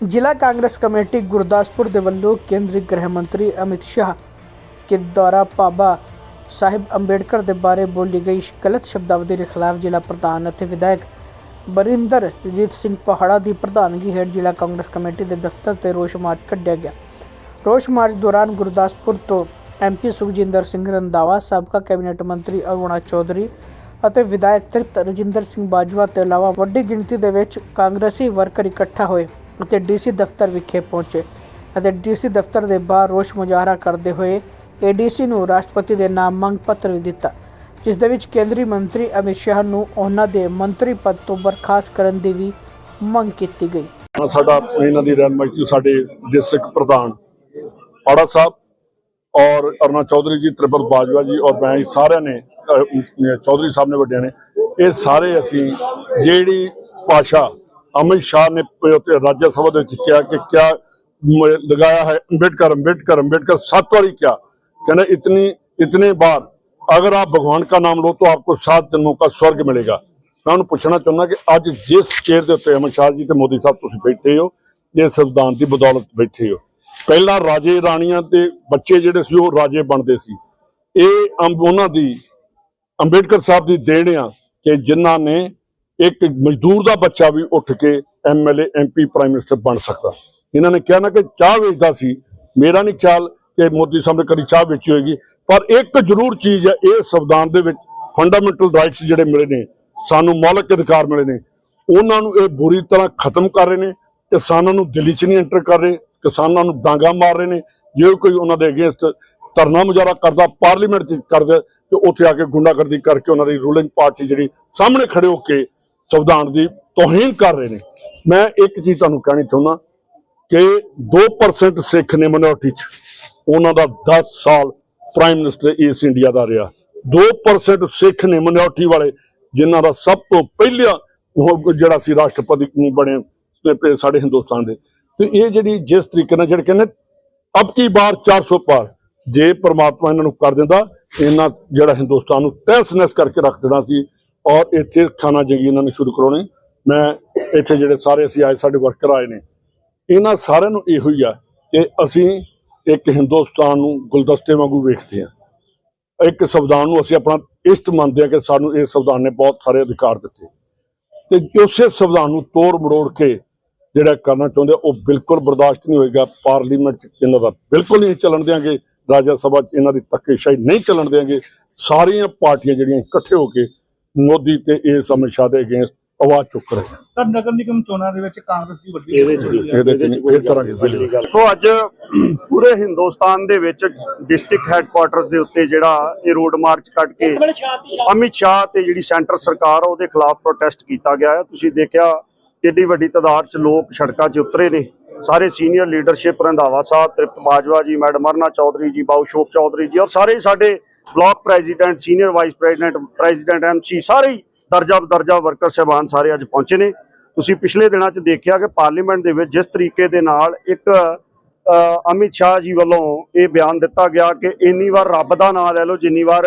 ਜ਼ਿਲ੍ਹਾ ਕਾਂਗਰਸ ਕਮੇਟੀ ਗੁਰਦਾਸਪੁਰ ਦੇ ਵੱਲੋਂ ਕੇਂਦਰੀ ਗ੍ਰਹਿ ਮੰਤਰੀ ਅਮਿਤ ਸ਼ਾਹ ਕੇ ਦੁਆਰਾ ਬਾਬਾ ਸਾਹਿਬ ਅੰਬੇਡਕਰ ਦੇ ਬਾਰੇ ਬੋਲੀ ਗਈ ਗਲਤ ਸ਼ਬਦਾਵਲੀ ਦੇ ਖਿਲਾਫ ਜ਼ਿਲ੍ਹਾ ਪ੍ਰਧਾਨ ਅਤੇ ਵਿਧਾਇਕ ਬਰਿੰਦਰ ਰਜੀਤ ਸਿੰਘ ਪਹਾੜਾ ਦੀ ਪ੍ਰਧਾਨਗੀ ਹੇਠ ਜ਼ਿਲ੍ਹਾ ਕਾਂਗਰਸ ਕਮੇਟੀ ਦੇ ਦਫ਼ਤਰ ਤੇ ਰੋਸ ਮਾਰਚ ਕੱਢਿਆ ਗਿਆ। ਰੋਸ ਮਾਰਚ ਦੌਰਾਨ ਗੁਰਦਾਸਪੁਰ ਤੋਂ ਐਮਪੀ ਸੁਖਜਿੰਦਰ ਸਿੰਘ ਰੰਦਾਵਾ ਸਾਬਕਾ ਕੈਬਨਿਟ ਮੰਤਰੀ ਅਰੁਣਾ ਚੌਧਰੀ ਅਤੇ ਵਿਧਾਇਕ ਤ੍ਰਿਪਤ ਰਜਿੰਦਰ ਸਿੰਘ ਬਾਜਵਾ ਤੋਂ ਇਲਾਵਾ ਵੱਡੀ ਗਿਣਤੀ ਦੇ ਵਿੱਚ ਕਾਂਗਰਸੀ ਵਰਕਰ ਇਕੱਠਾ ਹੋਏ। ਅਤੇ ਡੀਸੀ ਦਫ਼ਤਰ ਵਿਖੇ ਪਹੁੰਚੇ ਅਤੇ ਡੀਸੀ ਦਫ਼ਤਰ ਦੇ ਬਾਹਰ ਰੋਸ ਮੁਜ਼ਾਹਰਾ ਕਰਦੇ ਹੋਏ ਏਡੀਸੀ ਨੂੰ ਰਾਸ਼ਟਰਪਤੀ ਦੇ ਨਾਮ ਮੰਗ ਪੱਤਰ ਵੀ ਦਿੱਤਾ, ਜਿਸ ਦੇ ਵਿੱਚ ਕੇਂਦਰੀ ਮੰਤਰੀ ਅਮਿਤ ਸ਼ਾਹ ਨੂੰ ਉਹਨਾਂ ਦੇ ਮੰਤਰੀ ਪਦ ਤੋਂ ਬਰਖਾਸਤ ਕਰਨ ਦੀ ਵੀ ਮੰਗ ਕੀਤੀ ਗਈ। ਸਾਡਾ ਇਹਨਾਂ ਦੀ ਰਹਿਨਮਾਈ ਚ ਸਾਡੇ ਡਿਸਟ੍ਰਿਕਟ ਪ੍ਰਧਾਨ ਪਾੜਾ ਸਾਹਿਬ ਔਰ ਅਰਨਾ ਚੌਧਰੀ ਜੀ, ਤ੍ਰਿਪਤ ਬਾਜਵਾ ਜੀ ਔਰ ਮੈਂ ਜੀ ਸਾਰਿਆਂ ਨੇ ਚੌਧਰੀ ਸਾਹਿਬ ਨੇ ਵੱਡਿਆਂ ਨੇ, ਇਹ ਸਾਰੇ ਅਸੀਂ ਜਿਹੜੀ ਭਾਸ਼ਾ अमित शाह ने राज्य सभा ਦੇ ਵਿੱਚ ਕਿਹਾ ਕਿ ਕਿਆ ਲਗਾਇਆ ਹੈ ਅੰਬੇਡਕਰ ਅੰਬੇਡਕਰ ਅੰਬੇਡਕਰ ਸੱਤ ਵਾਰੀ ਕਿਹਾ ਕਹਿੰਦਾ ਇਤਨੀ ਇਤਨੇ ਬਾਰ अगर आप भगवान का नाम लो तो आपको सात जन्मों का स्वर्ग मिलेगा मैं उन्होंने पूछना चाहना कि अज जिस चेयर के उत्ते अमित शाह जी तो मोदी साहब तुम बैठे हो ये संविधान की बदौलत बैठे हो ਪਹਿਲਾਂ ਰਾਜੇ ਰਾਣੀਆਂ ਦੇ ਬੱਚੇ ਜਿਹੜੇ ਸੀ ਉਹ ਰਾਜੇ ਬਣਦੇ ਸੀ ਇਹ ਉਹਨਾਂ ਦੀ ਅੰਬੇਡਕਰ ਸਾਹਿਬ ਦੀ ਦੇਣ ਆ ਕਿ ਜਿਨ੍ਹਾਂ ਨੇ ਇੱਕ ਮਜ਼ਦੂਰ ਦਾ ਬੱਚਾ ਵੀ ਉੱਠ ਕੇ ਐਮਐਲਏ ਐਮਪੀ ਪ੍ਰਾਈਮ ਮਿਨਿਸਟਰ ਬਣ ਸਕਦਾ। ਇਹਨਾਂ ਨੇ ਕਿਹਾ ਨਾ ਕਿ ਚਾਹ ਵੇਚਦਾ ਸੀ। ਮੇਰਾ ਨਹੀਂ ਖਿਆਲ ਕਿ ਮੋਦੀ ਸਾਹਿਬ ਨੇ ਕਦੀ ਚਾਹ ਵੇਚੀ ਹੋਏਗੀ। ਪਰ ਇੱਕ ਜ਼ਰੂਰ ਚੀਜ਼ ਹੈ, ਇਹ ਸੰਵਿਧਾਨ ਦੇ ਵਿੱਚ ਫੰਡਾਮੈਂਟਲ ਰਾਈਟਸ ਜਿਹੜੇ ਮਿਲੇ ਨੇ, ਸਾਨੂੰ ਮੌਲਿਕ ਅਧਿਕਾਰ ਮਿਲੇ ਨੇ, ਉਹਨਾਂ ਨੂੰ ਇਹ ਬੁਰੀ ਤਰ੍ਹਾਂ ਖਤਮ ਕਰ ਰਹੇ ਨੇ, ਕਿਸਾਨਾਂ ਨੂੰ ਦਿੱਲੀ 'ਚ ਨਹੀਂ ਐਂਟਰ ਕਰ ਰਹੇ, ਕਿਸਾਨਾਂ ਨੂੰ ਡਾਂਗਾ ਮਾਰ ਰਹੇ ਨੇ। ਜੇ ਕੋਈ ਉਹਨਾਂ ਦੇ ਅਗੇਂਸਟ ਧਰਨਾ ਮੁਜ਼ਾਹਰਾ ਕਰਦਾ, ਪਾਰਲੀਮੈਂਟ 'ਚ ਕਰਦਾ, ਤੇ ਉੱਥੇ ਆ ਕੇ ਗੁੰਡਾਗਰਦੀ ਕਰਕੇ ਉਹਨਾਂ ਦੀ ਰੂਲਿੰਗ ਪਾਰਟੀ ਜਿਹੜੀ ਸਾਹਮਣੇ ਖੜੇ ਹੋ ਕੇ ਸੰਵਿਧਾਨ ਦੀ ਤੋਹੀਨ ਕਰ ਰਹੇ ਨੇ। ਮੈਂ ਇੱਕ ਚੀਜ਼ ਤੁਹਾਨੂੰ ਕਹਿਣੀ ਚਾਹੁੰਦਾ ਕਿ 2% ਸਿੱਖ ਨੇ ਮਿਨੋਰਟੀ 'ਚ। ਉਹਨਾਂ ਦਾ 10 ਸਾਲ ਪ੍ਰਾਈਮ ਮਿਨਿਸਟਰ ਇਸ ਇੰਡੀਆ ਦਾ ਰਿਹਾ। 2% ਸਿੱਖ ਨੇ ਮਿਨੋਰਟੀ ਵਾਲੇ, ਜਿਨ੍ਹਾਂ ਦਾ ਸਭ ਤੋਂ ਪਹਿਲਾ ਉਹ ਜਿਹੜਾ ਸੀ ਰਾਸ਼ਟਰਪਤੀ ਬਣੇ ਸਾਡੇ ਹਿੰਦੁਸਤਾਨ ਦੇ। ਤੇ ਇਹ ਜਿਹੜੀ ਜਿਸ ਤਰੀਕੇ ਨਾਲ ਜਿਹੜੇ ਕਹਿੰਦੇ, ਅਬ ਕੀ ਬਾਰ 400 ਪਾਰ। ਜੇ ਪ੍ਰਮਾਤਮਾ ਇਹਨਾਂ ਨੂੰ ਕਰ ਦਿੰਦਾ, ਇਹਨਾਂ ਜਿਹੜਾ ਹਿੰਦੁਸਤਾਨ ਨੂੰ ਤਹਿਸ-ਨਹਿਸ ਕਰਕੇ ਰੱਖ ਦੇਣਾ ਸੀ ਔਰ ਇੱਥੇ ਖਾਣਾ ਜਿਹੜੀ ਇਹਨਾਂ ਨੇ ਸ਼ੁਰੂ ਕਰਾਉਣੇ, ਮੈਂ ਇੱਥੇ ਜਿਹੜੇ ਸਾਰੇ ਅਸੀਂ ਆਏ, ਸਾਡੇ ਵਰਕਰ ਆਏ ਨੇ। ਇਹਨਾਂ ਸਾਰਿਆਂ ਨੂੰ ਇਹੋ ਹੀ ਆ ਕਿ ਅਸੀਂ ਇੱਕ ਹਿੰਦੁਸਤਾਨ ਨੂੰ ਗੁਲਦਸਤੇ ਵਾਂਗੂ ਵੇਖਦੇ ਹਾਂ। ਇੱਕ ਸੰਵਿਧਾਨ ਨੂੰ ਅਸੀਂ ਆਪਣਾ ਇਸ਼ਟ ਮੰਨਦੇ ਹਾਂ ਕਿ ਸਾਨੂੰ ਇਹ ਸੰਵਿਧਾਨ ਨੇ ਬਹੁਤ ਸਾਰੇ ਅਧਿਕਾਰ ਦਿੱਤੇ। ਤੇ ਉਸੇ ਸੰਵਿਧਾਨ ਨੂੰ ਤੋੜ ਮਰੋੜ ਕੇ ਜਿਹੜਾ ਕਰਨਾ ਚਾਹੁੰਦੇ ਉਹ ਬਿਲਕੁਲ ਬਰਦਾਸ਼ਤ ਨਹੀਂ ਹੋਏਗਾ। ਪਾਰਲੀਮੈਂਟ ਚ ਇਹਨਾਂ ਦਾ ਬਿਲਕੁਲ ਨਹੀਂ ਚੱਲਣ ਦਿਆਂਗੇ। ਰਾਜ ਸਭਾ ਚ ਇਹਨਾਂ ਦੀ ਧੱਕੇਸ਼ਾਹੀ ਨਹੀਂ ਚੱਲਣ ਦਿਆਂਗੇ। ਸਾਰੀਆਂ ਪਾਰਟੀਆਂ ਜਿਹੜੀਆਂ ਇਕੱਠੇ ਹੋ ਕੇ ਮੋਦੀ ਤੇ ਇਸ ਅਮਿਤ ਸ਼ਾਹ ਦੇ ਅਗੇਂਸਟ ਆਵਾਜ਼ ਚੁੱਕ ਰਹੇ। ਸਰ ਨਗਰ ਨਿਗਮ ਚੋਣਾਂ ਦੇ ਵਿੱਚ ਕਾਂਗਰਸ ਦੀ ਵੱਡੀ ਇਹਦੇ ਇਹਦੇ ਚ ਇਸ ਤਰ੍ਹਾਂ ਦੀ ਬਿਲਕੁਲ ਦੇਖੋ ਅੱਜ ਪੂਰੇ ਹਿੰਦੁਸਤਾਨ ਦੇ ਵਿੱਚ ਡਿਸਟ੍ਰਿਕਟ ਹੈੱਡਕੁਆਟਰਸ ਦੇ ਉੱਤੇ ਜਿਹੜਾ ਇਹ ਰੋਡ ਮਾਰਚ ਕੱਢ ਕੇ ਅਮਿਤ ਸ਼ਾਹ ਤੇ ਜਿਹੜੀ ਸੈਂਟਰ ਸਰਕਾਰ ਆ ਉਹਦੇ ਖਿਲਾਫ ਪ੍ਰੋਟੈਸਟ ਕੀਤਾ ਗਿਆ ਹੈ। ਤੁਸੀਂ ਦੇਖਿਆ ਕਿੰਨੀ ਵੱਡੀ ਤਾਦਾਦ 'ਚ ਲੋਕ ਸੜਕਾਂ 'ਚ ਉਤਰੇ ਨੇ। ਸਾਰੇ senior leadership Randhawa Sahib Tripat Bajwa ji madam Aruna Chaudhary ਜੀ ਬਾਉ ਸ਼ੋਕ ਚੌਧਰੀ ਜੀ ਔਰ ਸਾਰੇ ਸਾਡੇ block president, senior vice president president MC ਸਾਰੇ ਹੀ ਦਰਜਾ ਦਰਜਾ ਵਰਕਰ ਸਹਿਬਾਨ ਸਾਰੇ ਅੱਜ ਪਹੁੰਚੇ ਨੇ। ਤੁਸੀਂ ਪਿਛਲੇ ਦਿਨਾਂ 'ਚ ਦੇਖਿਆ ਕਿ ਪਾਰਲੀਮੈਂਟ ਦੇ ਵਿੱਚ ਜਿਸ ਤਰੀਕੇ ਦੇ ਨਾਲ ਇੱਕ ਅਮਿਤ ਸ਼ਾਹ ਜੀ ਵੱਲੋਂ ਇਹ ਬਿਆਨ ਦਿੱਤਾ ਗਿਆ ਕਿ ਇੰਨੀ ਵਾਰ ਰੱਬ ਦਾ ਨਾਮ ਲੈ ਲਓ, ਜਿੰਨੀ ਵਾਰ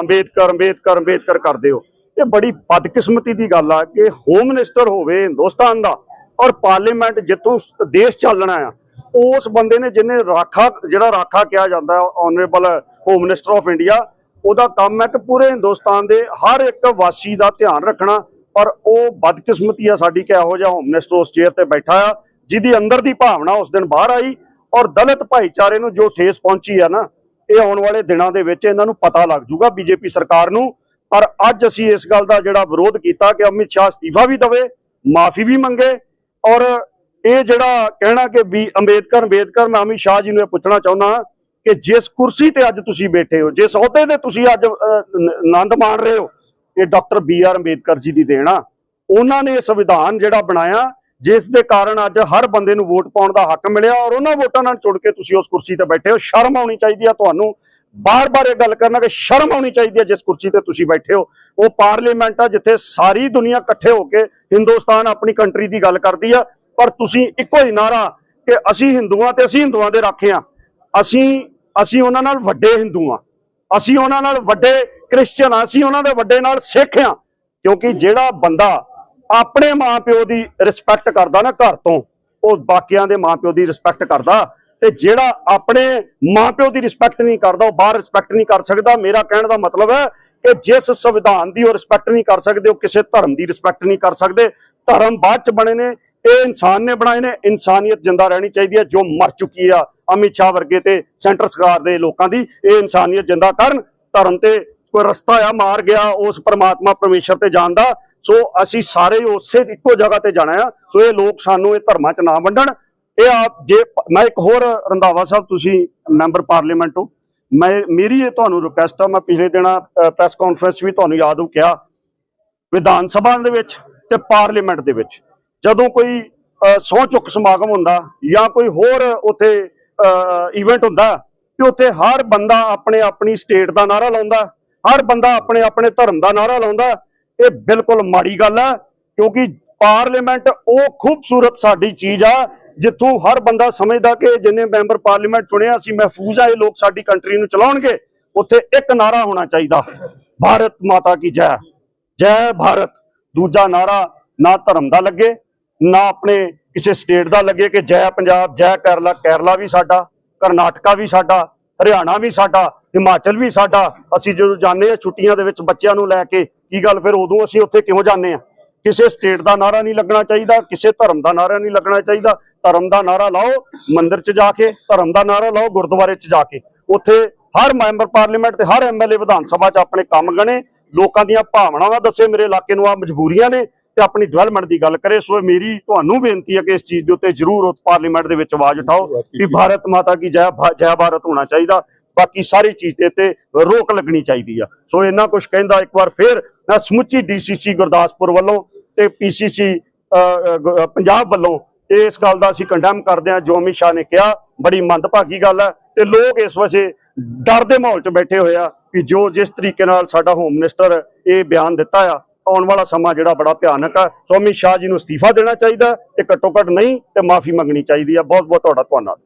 ਅੰਬੇਦਕਰ ਅੰਬੇਦਕਰ ਅੰਬੇਦਕਰ ਕਰਦੇ ਹੋ। ਇਹ ਬੜੀ ਬਦਕਿਸਮਤੀ ਦੀ ਗੱਲ ਆ ਕਿ ਹੋਮ ਮਿਨਿਸਟਰ ਹੋਵੇ ਹਿੰਦੁਸਤਾਨ ਦਾ ਔਰ ਪਾਰਲੀਮੈਂਟ ਜਿੱਥੋਂ ਦੇਸ਼ ਚੱਲਣਾ ਆ ਉਸ ਬੰਦੇ ਨੇ ਜਿਹਨੇ ਰਾਖਾ, ਜਿਹੜਾ ਰਾਖਾ ਕਿਹਾ ਜਾਂਦਾ honourable home minister of India ਉਹਦਾ ਕੰਮ ਹੈ ਕਿ ਪੂਰੇ ਹਿੰਦੁਸਤਾਨ ਦੇ ਹਰ ਇੱਕ ਵਾਸੀ ਦਾ ਧਿਆਨ ਰੱਖਣਾ, ਪਰ ਉਹ ਬਦਕਿਸਮਤੀ ਆ ਸਾਡੀ ਕਿ ਇਹੋ ਜਿਹਾ ਹੋਮ ਮਿਨਿਸਟਰ ਉਸ ਚੇਅਰ ਤੇ ਬੈਠਾ ਆ, ਜਿਹਦੀ ਅੰਦਰ ਦੀ ਭਾਵਨਾ ਉਸ ਦਿਨ ਬਾਹਰ ਆਈ, ਔਰ ਦਲਿਤ ਭਾਈਚਾਰੇ ਨੂੰ ਜੋ ਠੇਸ ਪਹੁੰਚੀ ਆ ਨਾ, ਇਹ ਆਉਣ ਵਾਲੇ ਦਿਨਾਂ ਦੇ ਵਿੱਚ ਇਹਨਾਂ ਨੂੰ ਪਤਾ ਲੱਗ ਜੂਗਾ ਬੀਜੇਪੀ ਸਰਕਾਰ ਨੂੰ, ਪਰ ਅੱਜ ਅਸੀਂ ਇਸ ਗੱਲ ਦਾ ਜਿਹੜਾ ਵਿਰੋਧ ਕੀਤਾ ਕਿ ਅਮਿਤ ਸ਼ਾਹ ਅਸਤੀਫਾ ਵੀ ਦਵੇ, ਮਾਫੀ ਵੀ ਮੰਗੇ, ਔਰ ਇਹ ਜਿਹੜਾ ਕਹਿਣਾ ਕਿ ਵੀ ਅੰਬੇਦਕਰ ਅੰਬੇਦਕਰ ਮੈਂ ਅਮਿਤ ਸ਼ਾਹ ਜੀ ਨੂੰ ਇਹ ਪੁੱਛਣਾ ਚਾਹੁੰਦਾ ਕਿ ਜਿਸ ਕੁਰਸੀ ਤੇ ਅੱਜ ਤੁਸੀਂ ਬੈਠੇ ਹੋ, ਜਿਸ ਅਹੁਦੇ ਤੇ ਤੁਸੀਂ ਅੱਜ ਆਨੰਦ ਮਾਣ ਰਹੇ ਹੋ, ਇਹ doctor B R Ambedkar ji ਦੀ ਦੇਣ ਉਹਨਾਂ ਨੇ ਸੰਵਿਧਾਨ ਜਿਹੜਾ ਬਣਾਇਆ, ਜਿਸ ਦੇ ਕਾਰਨ ਅੱਜ ਹਰ ਬੰਦੇ ਨੂੰ ਵੋਟ ਪਾਉਣ ਦਾ ਹੱਕ ਮਿਲਿਆ ਔਰ ਉਹਨਾਂ ਵੋਟਾਂ ਨਾਲ ਜੁੜ ਕੇ ਤੁਸੀਂ ਉਸ ਕੁਰਸੀ ਤੇ ਬੈਠੇ ਹੋ। ਸ਼ਰਮ ਆਉਣੀ ਚਾਹੀਦੀ ਆ ਤੁਹਾਨੂੰ। ਬਾਰ-ਬਾਰ ਇਹ ਗੱਲ ਕਰਨਾ ਕਿ ਸ਼ਰਮ ਆਉਣੀ ਚਾਹੀਦੀ ਹੈ ਜਿਸ ਕੁਰਸੀ ਤੇ ਤੁਸੀਂ ਬੈਠੇ ਹੋ। ਉਹ ਪਾਰਲੀਮੈਂਟ ਆ ਜਿੱਥੇ ਸਾਰੀ ਦੁਨੀਆ ਇਕੱਠੇ ਹੋ ਕੇ ਹਿੰਦੁਸਤਾਨ ਆਪਣੀ ਕੰਟਰੀ ਦੀ ਗੱਲ ਕਰਦੀ ਆ। ਪਰ ਤੁਸੀਂ ਇੱਕੋ ਹੀ ਨਾਰਾ ਕਿ ਅਸੀਂ ਹਿੰਦੂਆਂ ਤੇ ਅਸੀਂ ਹਿੰਦੂਆਂ ਦੇ ਰਾਖੇ ਆ ਅਸੀਂ ਅਸੀਂ ਉਹਨਾਂ ਨਾਲ ਵੱਡੇ ਹਿੰਦੂ ਆ ਅਸੀਂ ਉਹਨਾਂ ਨਾਲ ਵੱਡੇ ਕ੍ਰਿਸਚੀਅਨ ਆ ਅਸੀਂ ਉਹਨਾਂ ਦੇ ਵੱਡੇ ਨਾਲ ਸਿੱਖ ਆ ਕਿਉਂਕਿ ਜਿਹੜਾ ਬੰਦਾ ਆਪਣੇ ਮਾਪਿਓ ਦੀ ਰਿਸਪੈਕਟ ਕਰਦਾ ਨਾ ਘਰ ਤੋਂ, ਉਹ ਬਾਕੀਆਂ ਦੇ ਮਾਪਿਓ ਦੀ ਰਿਸਪੈਕਟ ਕਰਦਾ। ਤੇ ਜਿਹੜਾ ਆਪਣੇ ਮਾਪਿਓ ਦੀ ਰਿਸਪੈਕਟ ਨਹੀਂ ਕਰਦਾ, ਉਹ ਬਾਹਰ ਰਿਸਪੈਕਟ ਨਹੀਂ ਕਰ ਸਕਦਾ। ਮੇਰਾ ਕਹਿਣ ਦਾ ਮਤਲਬ ਹੈ ਕਿ ਜਿਸ ਸੰਵਿਧਾਨ ਦੀ ਉਹ ਰਿਸਪੈਕਟ ਨਹੀਂ ਕਰ ਸਕਦੇ, ਉਹ ਕਿਸੇ ਧਰਮ ਦੀ ਰਿਸਪੈਕਟ ਨਹੀਂ ਕਰ ਸਕਦੇ। ਧਰਮ ਬਾਅਦ ਚ ਬਣੇ ਨੇ। ਇਹ ਇਨਸਾਨ ਨੇ ਬਣਾਏ ਨੇ, ਇਨਸਾਨੀਅਤ ਜਿੰਦਾ ਰਹਿਣੀ ਚਾਹੀਦੀ ਹੈ, ਜੋ ਮਰ ਚੁੱਕੀ ਆ ਅਮਿਤ ਸ਼ਾਹ ਵਰਗੇ ਤੇ ਸੈਂਟਰ ਸਰਕਾਰ ਦੇ ਲੋਕਾਂ ਦੀ ਇਹ ਇਨਸਾਨੀਅਤ ਜਿੰਦਾ ਕਰਨ, ਧਰਮ ਤੇ ਕੋਈ ਰਸਤਾ ਆ, ਮਾਰ ਗਿਆ, ਉਸ ਪਰਮਾਤਮਾ ਪਰਮੇਸ਼ਰ ਤੇ ਜਾਣ ਦਾ। ਸੋ ਅਸੀਂ ਸਾਰੇ ਉਸੇ ਇੱਕੋ ਜਗ੍ਹਾ ਤੇ ਜਾਣਾ ਆ। ਸੋ ਇਹ ਲੋਕ ਸਾਨੂੰ ਇਹ ਧਰਮਾਂ ਚ ਨਾ ਵੰਡਣ। ਇਹ ਆਪ ਜੇ ਮੈਂ ਇੱਕ ਹੋਰ ਰੰਧਾਵਾ ਸਾਹਿਬ, ਤੁਸੀਂ ਮੈਂਬਰ ਪਾਰਲੀਮੈਂਟ ਹੋ। ਮੈਂ, ਮੇਰੀ ਇਹ ਤੁਹਾਨੂੰ ਰਿਕੁਐਸਟ ਆ, ਮੈਂ ਪਿਛਲੇ ਦਿਨਾਂ ਪ੍ਰੈਸ ਕਾਨਫਰੰਸ ਵੀ ਤੁਹਾਨੂੰ ਯਾਦ ਹੋ ਕਿਹਾ। ਵਿਧਾਨ ਸਭਾ ਦੇ ਵਿੱਚ ਤੇ ਪਾਰਲੀਮੈਂਟ ਦੇ ਵਿੱਚ। ਜਦੋਂ ਕੋਈ ਸਹੁੰ ਚੁੱਕ ਸਮਾਗਮ ਹੁੰਦਾ ਜਾਂ ਕੋਈ ਹੋਰ ਉੱਥੇ ਇਵੈਂਟ ਹੁੰਦਾ ਤੇ ਉੱਥੇ ਹਰ ਬੰਦਾ ਆਪਣੇ ਆਪਣੀ ਸਟੇਟ ਦਾ ਨਾਰਾ ਲਾਉਂਦਾ, ਹਰ ਬੰਦਾ ਆਪਣੇ ਆਪਣੇ ਧਰਮ ਦਾ ਨਾਰਾ ਲਾਉਂਦਾ, ਇਹ ਬਿਲਕੁਲ ਮਾੜੀ ਗੱਲ ਹੈ ਕਿਉਂਕਿ ਪਾਰਲੀਮੈਂਟ ਉਹ ਖੂਬਸੂਰਤ ਸਾਡੀ ਚੀਜ਼ ਆ, ਜਿੱਥੋਂ ਹਰ ਬੰਦਾ ਸਮਝਦਾ ਕਿ ਜਿੰਨੇ ਮੈਂਬਰ ਪਾਰਲੀਮੈਂਟ ਚੁਣਿਆ ਅਸੀਂ ਮਹਿਫੂਜ਼ ਆ, ਇਹ ਲੋਕ ਸਾਡੀ ਕੰਟਰੀ ਨੂੰ ਚਲਾਉਣਗੇ, ਉੱਥੇ ਇੱਕ ਨਾਰਾ ਹੋਣਾ ਚਾਹੀਦਾ, ਭਾਰਤ ਮਾਤਾ ਕੀ ਜੈ ਜੈ ਭਾਰਤ, ਦੂਜਾ ਨਾਰਾ ਨਾ ਧਰਮ ਦਾ ਲੱਗੇ ਨਾ ਆਪਣੇ ਕਿਸੇ ਸਟੇਟ ਦਾ ਲੱਗੇ ਕਿ ਜੈ ਪੰਜਾਬ, ਜੈ ਕੇਰਲਾ ਕੇਰਲਾ ਵੀ ਸਾਡਾ, ਕਰਨਾਟਕਾ ਵੀ ਸਾਡਾ, ਹਰਿਆਣਾ ਵੀ ਸਾਡਾ, ਹਿਮਾਚਲ ਵੀ ਸਾਡਾ। ਅਸੀਂ ਜਦੋਂ ਜਾਂਦੇ ਆ ਛੁੱਟੀਆਂ ਦੇ ਵਿੱਚ ਬੱਚਿਆਂ ਨੂੰ ਲੈ ਕੇ, ਕੀ ਗੱਲ ਫਿਰ ਉਦੋਂ ਅਸੀਂ ਉੱਥੇ ਕਿਉਂ ਜਾਂਦੇ ਆ ਕਿਸੇ ਸਟੇਟ ਦਾ ਨਾਰਾ ਨਹੀਂ ਲੱਗਣਾ ਚਾਹੀਦਾ, ਕਿਸੇ ਧਰਮ ਦਾ ਨਾਰਾ ਨਹੀਂ ਲੱਗਣਾ ਚਾਹੀਦਾ। ਧਰਮ ਦਾ ਨਾਰਾ ਲਾਓ, ਮੰਦਿਰ 'ਚ ਜਾ ਕੇ, ਧਰਮ ਦਾ ਨਾਰਾ ਲਾਓ, ਗੁਰਦੁਆਰੇ 'ਚ ਜਾ ਕੇ। ਉੱਥੇ ਹਰ ਮੈਂਬਰ ਪਾਰਲੀਮੈਂਟ ਤੇ ਹਰ ਐਮਐਲਏ ਵਿਧਾਨ ਸਭਾ 'ਚ ਆਪਣੇ ਕੰਮ ਗਣੇ। ਲੋਕਾਂ ਦੀਆਂ ਭਾਵਨਾਵਾਂ ਦੱਸੇ ਮੇਰੇ ਇਲਾਕੇ ਨੂੰ ਆ ਮਜਬੂਰੀਆਂ ਨੇ। ਤੇ ਆਪਣੀ ਡਿਵੈਲਪਮੈਂਟ ਦੀ ਗੱਲ ਕਰੇ, ਸੋ ਮੇਰੀ ਤੁਹਾਨੂੰ ਬੇਨਤੀ ਹੈ ਕਿ ਇਸ ਚੀਜ਼ ਦੇ ਉੱਤੇ ਜ਼ਰੂਰ ਉਸ ਪਾਰਲੀਮੈਂਟ ਦੇ ਵਿੱਚ ਆਵਾਜ਼ ਉਠਾਓ ਕਿ ਭਾਰਤ ਮਾਤਾ ਕੀ ਜੈ ਜੈ ਭਾਰਤ ਹੋਣਾ ਚਾਹੀਦਾ। ਬਾਕੀ ਸਾਰੀ ਚੀਜ਼ ਦੇ ਉੱਤੇ ਰੋਕ ਲੱਗਣੀ ਚਾਹੀਦੀ ਆ। ਸੋ ਇੰਨਾ ਕੁਝ ਕਹਿੰਦਾ, ਇੱਕ ਵਾਰ ਫੇਰ ਮੈਂ ਸਮੁੱਚੀ ਡੀਸੀਸੀ ਗੁਰਦਾਸਪੁਰ ਵੱਲੋਂ ਤੇ ਪੀਸੀਸੀ ਪੰਜਾਬ ਵੱਲੋਂ ਇਸ ਗੱਲ ਦਾ ਅਸੀਂ ਕੰਡੈਮ ਕਰਦੇ ਹਾਂ, ਜੋ ਅਮਿਤ ਸ਼ਾਹ ਨੇ ਕਿਹਾ, ਬੜੀ ਮੰਦਭਾਗੀ ਗੱਲ ਹੈ। ਤੇ ਲੋਕ ਇਸ ਵਜੇ ਡਰ ਦੇ ਮਾਹੌਲ 'ਚ ਬੈਠੇ ਹੋਏ ਆ ਕਿ ਜੋ ਜਿਸ ਤਰੀਕੇ ਨਾਲ ਸਾਡਾ ਹੋਮ ਮਿਨਿਸਟਰ ਇਹ ਬਿਆਨ ਦਿੱਤਾ ਆ ਆਉਣ ਵਾਲਾ ਸਮਾਂ ਜਿਹੜਾ ਬੜਾ ਭਿਆਨਕ ਆ। ਸੋ ਸ਼ਾਹ ਜੀ ਨੂੰ ਅਸਤੀਫਾ ਦੇਣਾ ਚਾਹੀਦਾ ਤੇ ਘੱਟੋ ਘੱਟ ਨਹੀਂ ਤੇ ਮਾਫੀ ਮੰਗਣੀ ਚਾਹੀਦੀ ਆ ਬਹੁਤ ਬਹੁਤ ਤੁਹਾਡਾ ਧੰਨਵਾਦ।